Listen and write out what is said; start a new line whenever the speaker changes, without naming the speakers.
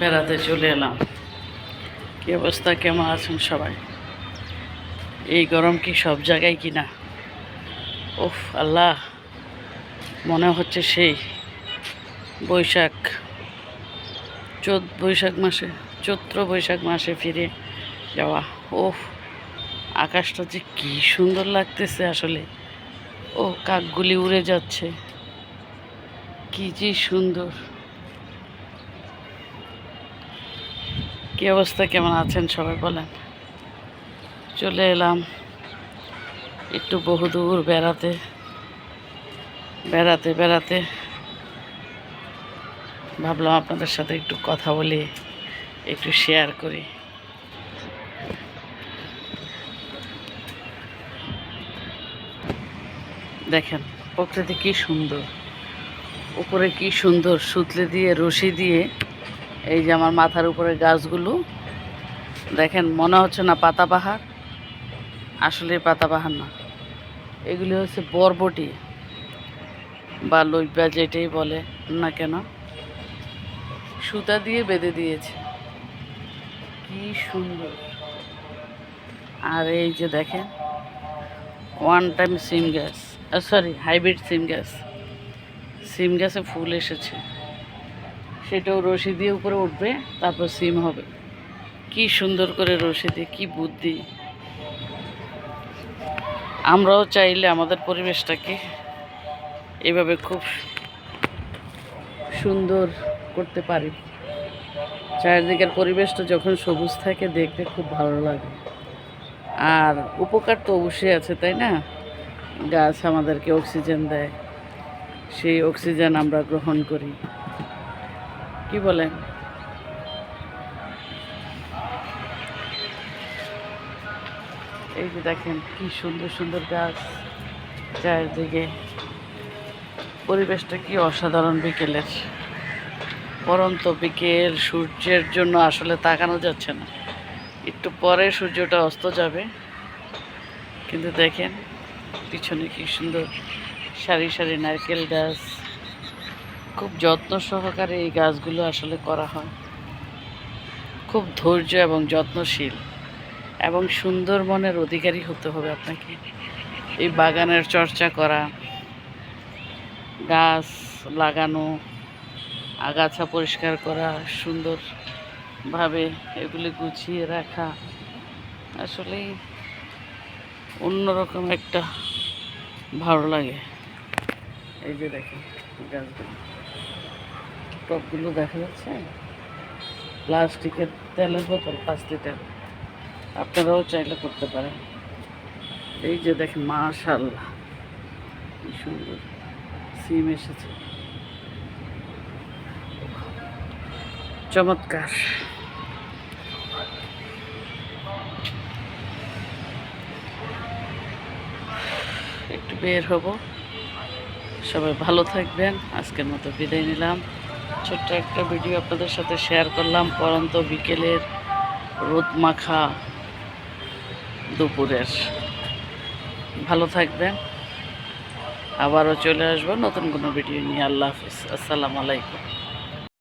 বেড়াতে চলে এলাম। কী অবস্থা? কেমন আছেন সবাই? এই গরম কি সব জায়গায় কি না ওফ আল্লাহ, মনে হচ্ছে সেই বৈশাখ, চোদ্দ বৈশাখ মাসে, চৈত্র বৈশাখ মাসে ফিরে যাওয়া। ওফ আকাশটা যে কি সুন্দর লাগতেছে আসলে। ও, কাকগুলি উড়ে যাচ্ছে। কি যে সুন্দর। কি অবস্থা, কেমন আছেন সবাই বলেন। চলে এলাম একটু বহুদূর বেড়াতে বেড়াতে বেড়াতে। ভাবলাম আপনাদের সাথে একটু কথা বলি, একটু শেয়ার করি। দেখেন, প্রকৃতি কি সুন্দর। উপরে কি সুন্দর, সুতলে দিয়ে, রশি দিয়ে এই যে আমার মাথার উপরে গাছগুলো। দেখেন, মনে হচ্ছে না পাতাবাহার আসলে পাতাবাহার না। এগুলি হচ্ছে বরবটি বা লইবা যেটাই বলে না কেন? সুতা দিয়ে বেঁধে দিয়েছে। কি সুন্দর। আর এই যে দেখেন one time SIM gas sorry hybrid SIM gas SIM গ্যাসে ফুল এসেছে। সেটাও রশি দিয়ে উপরে উঠবে, তারপর সিম হবে। কি সুন্দর করে রশি দিয়ে, কি বুদ্ধি। আমরাও চাইলে আমাদের পরিবেশটাকে এভাবে খুব সুন্দর করতে পারি। চারিদিকের পরিবেশটা যখন সবুজ থাকে, দেখতে খুব ভালো লাগে। আর উপকার তো অবশ্যই আছে, তাই না? গাছ আমাদেরকে অক্সিজেন দেয়। সেই অক্সিজেন আমরা গ্রহণ করি। কি বলেন? এই যে দেখেন কি সুন্দর সুন্দর গাছ চারিদিকে। পরিবেশটা কি অসাধারণ বিকেলের। পরন্ত বিকেল, সূর্যের জন্য আসলে তাকানো যাচ্ছে না। একটু পরে সূর্যটা অস্ত যাবে। কিন্তু দেখেন, পিছনে কি সুন্দর সারি সারি নারকেল গাছ। খুব যত্ন সহকারে এই গাছগুলো আসলে করা হয়। খুব ধৈর্য এবং যত্নশীল এবং সুন্দর মনের অধিকারী হতে হবে আপনাকে। এই বাগানের চর্চা করা, গাছ লাগানো, আগাছা পরিষ্কার করা, সুন্দরভাবে এগুলি গুছিয়ে রাখা আসলেই অন্যরকম একটা ভালো লাগে। এই যে দেখেন, গাছগুলো। টপগুলো দেখা যাচ্ছে। প্লাস্টিকের তেলের বোতল, পাঁচ লিটার। আপনারাও চাইলে করতে পারেন। এই যে দেখেন মাশাল্লাহ কি সুন্দর। সিম এসেছে। চমৎকার। একটু বের হব। সবাই ভালো থাকবেন। আজকের মতো বিদায় নিলাম। ছোট্ট একটা ভিডিও আপনাদের সাথে শেয়ার করলাম। পরন্ত বিকেলের রোদ মাখা দুপুরের। ভালো থাকবেন। আবারও চলে আসব নতুন কোনো ভিডিও নিয়ে। আল্লাহ হাফিজ। আসসালামু আলাইকুম।